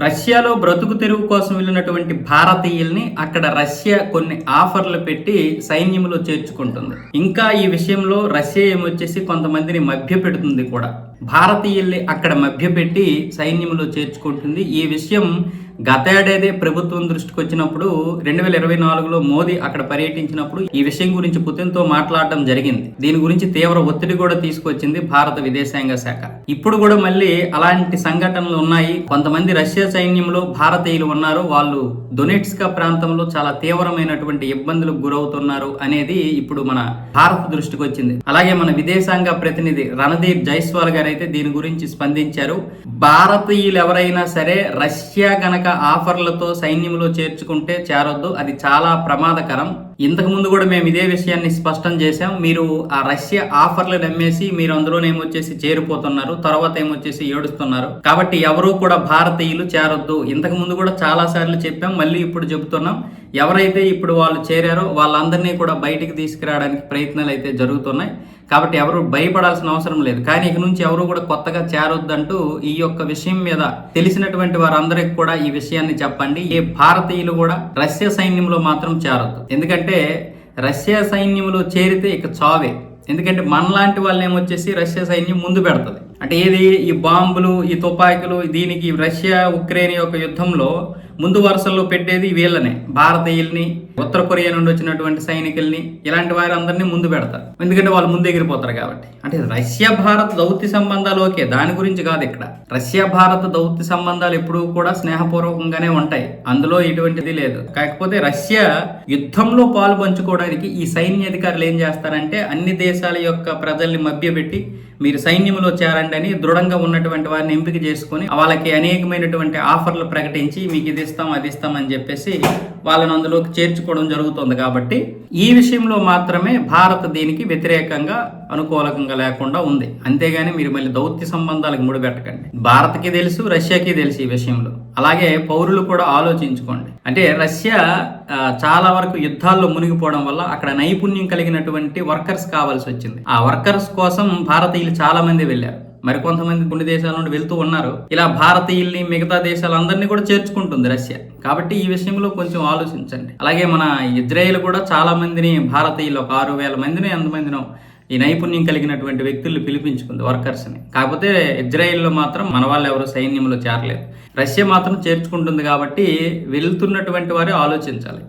రష్యాలో బ్రతుకు తెరువు కోసం వెళ్ళినటువంటి భారతీయుల్ని అక్కడ రష్యా కొన్ని ఆఫర్లు పెట్టి సైన్యంలో చేర్చుకుంటుంది. ఇంకా ఈ విషయంలో రష్యా ఏమొచ్చేసి కొంతమందిని మభ్యపెడుతుంది కూడా. భారతీయుల్ని అక్కడ మభ్యపెట్టి సైన్యంలో చేర్చుకుంటుంది. ఈ విషయం గతేడాదే ప్రభుత్వం దృష్టికి వచ్చినప్పుడు రెండు వేల ఇరవై నాలుగులో మోదీ అక్కడ పర్యటించినప్పుడు ఈ విషయం గురించి పుతిన్తో మాట్లాడడం జరిగింది. దీని గురించి తీవ్ర ఒత్తిడి కూడా తీసుకొచ్చింది భారత విదేశాంగ శాఖ. ఇప్పుడు కూడా మళ్ళీ అలాంటి సంఘటనలు ఉన్నాయి. కొంతమంది రష్యా సైన్యంలో భారతీయులు ఉన్నారు. వాళ్ళు డొనెట్స్కా ప్రాంతంలో చాలా తీవ్రమైనటువంటి ఇబ్బందులకు గురవుతున్నారు అనేది ఇప్పుడు మన భారత్ దృష్టికి వచ్చింది. అలాగే మన విదేశాంగ ప్రతినిధి రణదీప్ జైస్వాల్ గారు అయితే దీని గురించి స్పందించారు. భారతీయులు ఎవరైనా సరే రష్యా గనక ఆఫర్లతో సైన్యంలో చేర్చుకుంటే చేరొద్దు. అది చాలా ప్రమాదకరం. ఇంతకు ముందు కూడా మేము ఇదే విషయాన్ని స్పష్టం చేశాం. మీరు ఆ రష్యా ఆఫర్లు నమ్మేసి మీరు అందులోనేమొచ్చేసి చేరిపోతున్నారు. తర్వాత ఏమొచ్చేసి ఏడుస్తున్నారు. కాబట్టి ఎవరు కూడా భారతీయులు చేరొద్దు. ఇంతకు ముందు కూడా చాలా సార్లు చెప్పాం. మళ్ళీ ఇప్పుడు చెబుతున్నాం. ఎవరైతే ఇప్పుడు వాళ్ళు చేరారో వాళ్ళందరినీ కూడా బయటికి తీసుకురావడానికి ప్రయత్నాలు అయితే జరుగుతున్నాయి. కాబట్టి ఎవరు భయపడాల్సిన అవసరం లేదు. కానీ ఇక నుంచి ఎవరు కూడా కొత్తగా చేరొద్దంటూ ఈ యొక్క విషయం మీద తెలిసినటువంటి వారందరికి కూడా ఈ విషయాన్ని చెప్పండి. ఏ భారతీయులు కూడా రష్యా సైన్యంలో మాత్రం చేరొద్దు. ఎందుకంటే రష్యా సైన్యంలో చేరితే ఇక చావే. ఎందుకంటే మనలాంటి వాళ్ళు ఏమొచ్చేసి రష్యా సైన్యం ముందు పెడుతుంది. అంటే ఏది ఈ బాంబులు ఈ తుపాకులు దీనికి రష్యా ఉక్రెయిన్ యొక్క యుద్ధంలో ముందు వరుసల్లో పెట్టేది వీళ్ళనే భారతీయుల్ని ఉత్తర కొరియా నుండి వచ్చినటువంటి సైనికుల్ని ఇలాంటి వారందరినీ ముందు పెడతారు ఎందుకంటే వాళ్ళు ముందు ఎగిరిపోతారు కాబట్టి. అంటే రష్యా భారత్ దౌత్య సంబంధాలు ఓకే దాని గురించి కాదు ఇక్కడ. రష్యా భారత్ దౌత్య సంబంధాలు ఎప్పుడూ కూడా స్నేహపూర్వకంగానే ఉంటాయి. అందులో ఎటువంటిది లేదు. కాకపోతే రష్యా యుద్ధంలో పాలు పంచుకోవడానికి ఈ సైన్య అధికారులు ఏం చేస్తారంటే అన్ని దేశాల యొక్క ప్రజల్ని మభ్యపెట్టి మీరు సైన్యంలో చేరండి అని దృఢంగా ఉన్నటువంటి వారిని ఎంపిక చేసుకొని వాళ్ళకి అనేకమైనటువంటి ఆఫర్లు ప్రకటించి మీకు ఇది ఇస్తాం అది ఇస్తాం అని చెప్పేసి వాళ్ళని అందులోకి చేర్చుకోవడం జరుగుతుంది కాబట్టి ఈ విషయంలో మాత్రమే భారత్ దీనికి వ్యతిరేకంగా అనుకూలకంగా లేకుండా ఉంది. అంతేగాని మీరు మళ్ళీ దౌత్య సంబంధాలకు ముడిపెట్టకండి. భారత్కి తెలుసు రష్యాకి తెలుసు ఈ విషయంలో. అలాగే పౌరులు కూడా ఆలోచించుకోండి. అంటే రష్యా చాలా వరకు యుద్ధాల్లో మునిగిపోవడం వల్ల అక్కడ నైపుణ్యం కలిగినటువంటి వర్కర్స్ కావాల్సి వచ్చింది. ఆ వర్కర్స్ కోసం భారతీయులు చాలా మంది వెళ్ళారు. మరి కొంతమంది కొన్ని దేశాల నుండి వెళ్తూ ఉన్నారు. ఇలా భారతీయుల్ని మిగతా దేశాలందరినీ కూడా చేర్చుకుంటుంది రష్యా. కాబట్టి ఈ విషయంలో కొంచెం ఆలోచించండి. అలాగే మన ఇజ్రాయెల్ కూడా చాలా మందిని భారతీయులు ఒక ఆరు వేల మందిని ఎంతమందినో ఈ నైపుణ్యం కలిగినటువంటి వ్యక్తుల్ని పిలిపించుకుంది వర్కర్స్ని. కాకపోతే ఇజ్రాయెల్లో మాత్రం మన వాళ్ళు ఎవరు సైన్యంలో చేరలేదు. రష్యా మాత్రం చేర్చుకుంటుంది కాబట్టి వెళ్తున్నటువంటి వారే ఆలోచించాలి.